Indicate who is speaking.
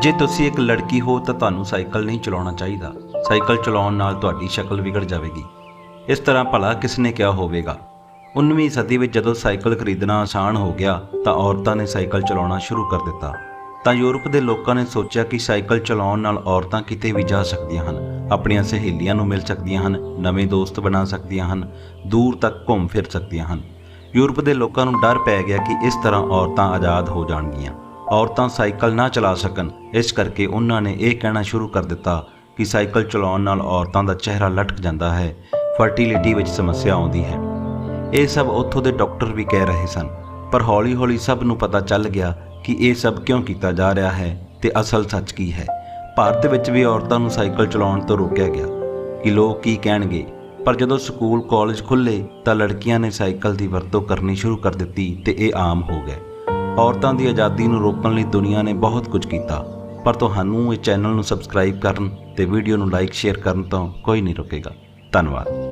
Speaker 1: ਜੇ ਤੁਸੀਂ ਇੱਕ ਲੜਕੀ ਹੋ ਤਾਂ ਤੁਹਾਨੂੰ ਸਾਈਕਲ ਨਹੀਂ ਚਲਾਉਣਾ ਚਾਹੀਦਾ। ਸਾਈਕਲ ਚਲਾਉਣ ਨਾਲ ਤੁਹਾਡੀ ਸ਼ਕਲ ਵਿਗੜ ਜਾਵੇਗੀ। ਇਸ ਤਰ੍ਹਾਂ ਭਲਾ ਕਿਸ ਨੇ ਕਿਹਾ ਹੋਵੇਗਾ? 19ਵੀਂ ਸਦੀ ਵਿੱਚ ਜਦੋਂ ਸਾਈਕਲ ਖਰੀਦਣਾ ਆਸਾਨ ਹੋ ਗਿਆ ਤਾਂ ਔਰਤਾਂ ਨੇ ਸਾਈਕਲ ਚਲਾਉਣਾ ਸ਼ੁਰੂ ਕਰ ਦਿੱਤਾ। ਤਾਂ ਯੂਰਪ ਦੇ ਲੋਕਾਂ ਨੇ ਸੋਚਿਆ ਕਿ ਸਾਈਕਲ ਚਲਾਉਣ ਨਾਲ ਔਰਤਾਂ ਕਿਤੇ ਵੀ ਜਾ ਸਕਦੀਆਂ ਹਨ। ਆਪਣੀਆਂ ਸਹੇਲੀਆਂ ਨੂੰ ਮਿਲ ਸਕਦੀਆਂ ਹਨ, ਨਵੇਂ ਦੋਸਤ ਬਣਾ ਸਕਦੀਆਂ ਹਨ, ਦੂਰ ਤੱਕ ਘੁੰਮ ਫਿਰ ਸਕਦੀਆਂ ਹਨ। ਯੂਰਪ ਦੇ ਲੋਕਾਂ ਨੂੰ ਡਰ ਪੈ ਗਿਆ ਕਿ ਇਸ ਤਰ੍ਹਾਂ ਔਰਤਾਂ ਆਜ਼ਾਦ ਹੋ ਜਾਣਗੀਆਂ। ਔਰਤਾਂ ਸਾਈਕਲ ਨਾ ਚਲਾ ਸਕਣ। ਇਸ ਕਰਕੇ ਉਹਨਾਂ ਨੇ ਇਹ ਕਹਿਣਾ ਸ਼ੁਰੂ ਕਰ ਦਿੱਤਾ ਕਿ ਸਾਈਕਲ ਚਲਾਉਣ ਨਾਲ ਔਰਤਾਂ ਦਾ ਚਿਹਰਾ ਲਟਕ ਜਾਂਦਾ ਹੈ। ਫਰਟੀਲਿਟੀ ਵਿੱਚ ਸਮੱਸਿਆ ਆਉਂਦੀ ਹੈ। ਇਹ ਸਭ ਉੱਥੋਂ ਦੇ ਡਾਕਟਰ ਵੀ ਕਹਿ ਰਹੇ ਸਨ। ਪਰ ਹੌਲੀ-ਹੌਲੀ ਸਭ ਨੂੰ ਪਤਾ ਚੱਲ ਗਿਆ ਕਿ ਇਹ ਸਭ ਕਿਉਂ ਕੀਤਾ ਜਾ ਰਿਹਾ ਹੈ ਤੇ ਅਸਲ ਸੱਚ ਕੀ ਹੈ। ਭਾਰਤ ਵਿੱਚ ਵੀ ਔਰਤਾਂ ਨੂੰ ਸਾਈਕਲ ਚਲਾਉਣ ਤੋਂ ਰੋਕਿਆ ਗਿਆ ਕਿ ਲੋਕ ਕੀ ਕਹਿਣਗੇ। ਪਰ ਜਦੋਂ ਸਕੂਲ, ਕਾਲਜ ਖੁੱਲੇ ਤਾਂ ਲੜਕੀਆਂ ਨੇ ਸਾਈਕਲ ਦੀ ਵਰਤੋਂ ਕਰਨੀ ਸ਼ੁਰੂ ਕਰ ਦਿੱਤੀ ਤੇ ਇਹ ਆਮ ਹੋ ਗਏ। ਔਰਤਾਂ ਦੀ ਆਜ਼ਾਦੀ ਨੂੰ ਰੋਕਣ ਲਈ ਦੁਨੀਆ ਨੇ ਬਹੁਤ ਕੁਝ ਕੀਤਾ। ਪਰ ਤੁਹਾਨੂੰ ਇਹ ਚੈਨਲ ਨੂੰ ਸਬਸਕ੍ਰਾਈਬ ਕਰਨ ਤੇ ਵੀਡੀਓ ਨੂੰ ਲਾਈਕ ਸ਼ੇਅਰ ਕਰਨ ਤੋਂ ਕੋਈ ਨਹੀਂ ਰੋਕੇਗਾ। ਧੰਨਵਾਦ।